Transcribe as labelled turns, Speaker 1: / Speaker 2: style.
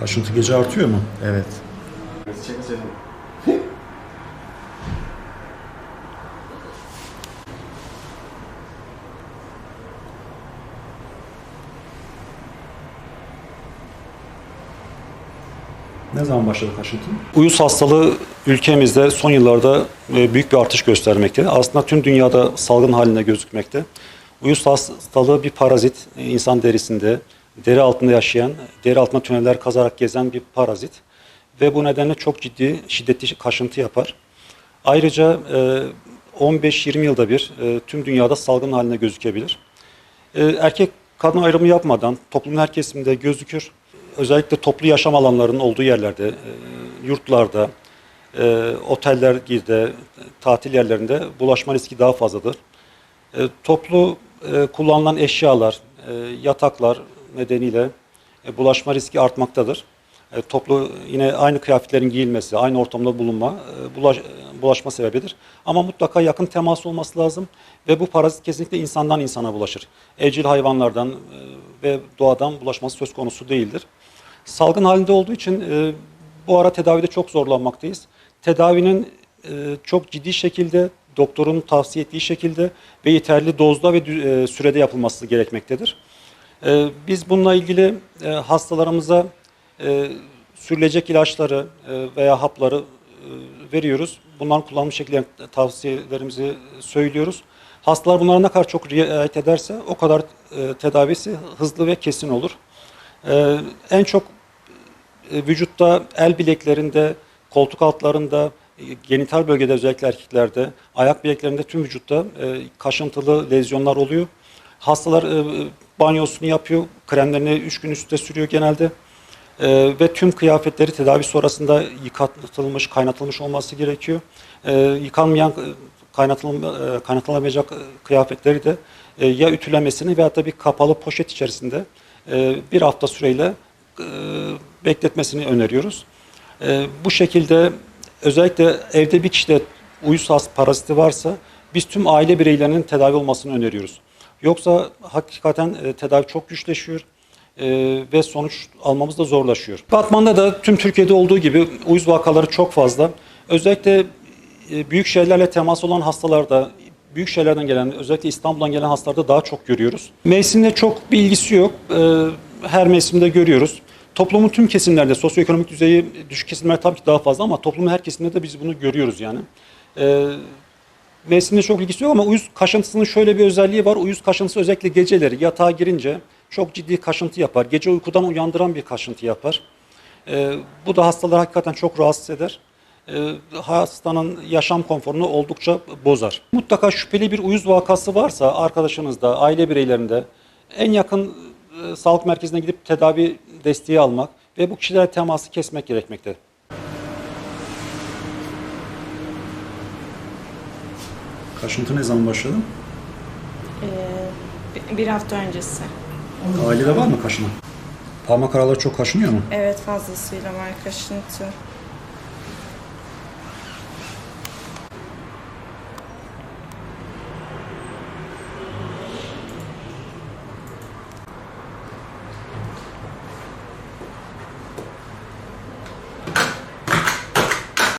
Speaker 1: Kaşıntı gece artıyor mu?
Speaker 2: Evet.
Speaker 1: Ne zaman başladı kaşıntı? Uyuz hastalığı ülkemizde son yıllarda e, büyük bir artış göstermekte. Aslında tüm dünyada salgın halinde gözükmekte. Uyuz hastalığı bir parazit, e, insan derisinde, deri altında yaşayan, deri altında tüneller kazarak gezen bir parazit. Ve bu nedenle çok ciddi, şiddetli kaşıntı yapar. Ayrıca e, 15-20 yılda bir e, tüm dünyada salgın haline gözükebilir. E, erkek kadın ayrımı yapmadan toplumun her kesiminde gözükür. Özellikle toplu yaşam alanlarının olduğu yerlerde, e, yurtlarda, e, otellerde, tatil yerlerinde bulaşma riski daha fazladır. E, toplu e, kullanılan eşyalar, e, yataklar nedeniyle e, bulaşma riski artmaktadır. E, toplu yine aynı kıyafetlerin giyilmesi, aynı ortamda bulunma e, bulaş, e, bulaşma sebebidir. Ama mutlaka yakın temas olması lazım ve bu parazit kesinlikle insandan insana bulaşır. Evcil hayvanlardan e, ve doğadan bulaşması söz konusu değildir. Salgın halinde olduğu için e, bu ara tedavide çok zorlanmaktayız. Tedavinin e, çok ciddi şekilde doktorun tavsiye ettiği şekilde ve yeterli dozda ve e, sürede yapılması gerekmektedir. E, biz bununla ilgili e, hastalarımıza e, sürülecek ilaçları e, veya hapları e, veriyoruz. Bunların kullanım şekilleri tavsiyelerimizi söylüyoruz. Hastalar bunlara ne kadar çok riayet ederse o kadar tedavisi hızlı ve kesin olur. En çok vücutta el bileklerinde, koltuk altlarında, genital bölgede özellikle erkeklerde, ayak bileklerinde tüm vücutta kaşıntılı lezyonlar oluyor. Hastalar banyosunu yapıyor, kremlerini 3 gün üstte sürüyor genelde. E, ve tüm kıyafetleri tedavi sonrasında yıkatılmış, kaynatılmış olması gerekiyor. E, yıkanmayan, kaynatılma, e, kaynatılamayacak kıyafetleri de e, ya ütülemesini veyahut da bir kapalı poşet içerisinde e, bir hafta süreyle e, bekletmesini öneriyoruz. E, bu şekilde özellikle evde bir kişide uyuz has varsa biz tüm aile bireylerinin tedavi olmasını öneriyoruz. Yoksa hakikaten e, tedavi çok güçleşiyor e, ve sonuç almamız da zorlaşıyor. Batman'da da tüm Türkiye'de olduğu gibi uyuz vakaları çok fazla. Özellikle e, büyük şehirlerle temas olan hastalarda, büyük şehirlerden gelen, özellikle İstanbul'dan gelen hastalarda daha çok görüyoruz. Mevsimle çok bir ilgisi yok. E, Her mevsimde görüyoruz. Toplumun tüm kesimlerde, sosyoekonomik düzeyi düşük kesimler tabii ki daha fazla ama toplumun her kesiminde de biz bunu görüyoruz yani. E, Mevsimle çok ilgisi yok ama uyuz kaşıntısının şöyle bir özelliği var. Uyuz kaşıntısı özellikle geceleri yatağa girince çok ciddi kaşıntı yapar. Gece uykudan uyandıran bir kaşıntı yapar. Ee, bu da hastaları hakikaten çok rahatsız eder. Ee, hastanın yaşam konforunu oldukça bozar. Mutlaka şüpheli bir uyuz vakası varsa arkadaşınızda, aile bireylerinde en yakın e, sağlık merkezine gidip tedavi desteği almak ve bu kişilere teması kesmek gerekmektedir. Kaşıntı ne zaman başladı?
Speaker 3: Ee, bir hafta öncesi.
Speaker 1: Ailede var mı kaşınan? Parmak araları çok kaşınıyor mu?
Speaker 3: Evet fazlasıyla var kaşıntı.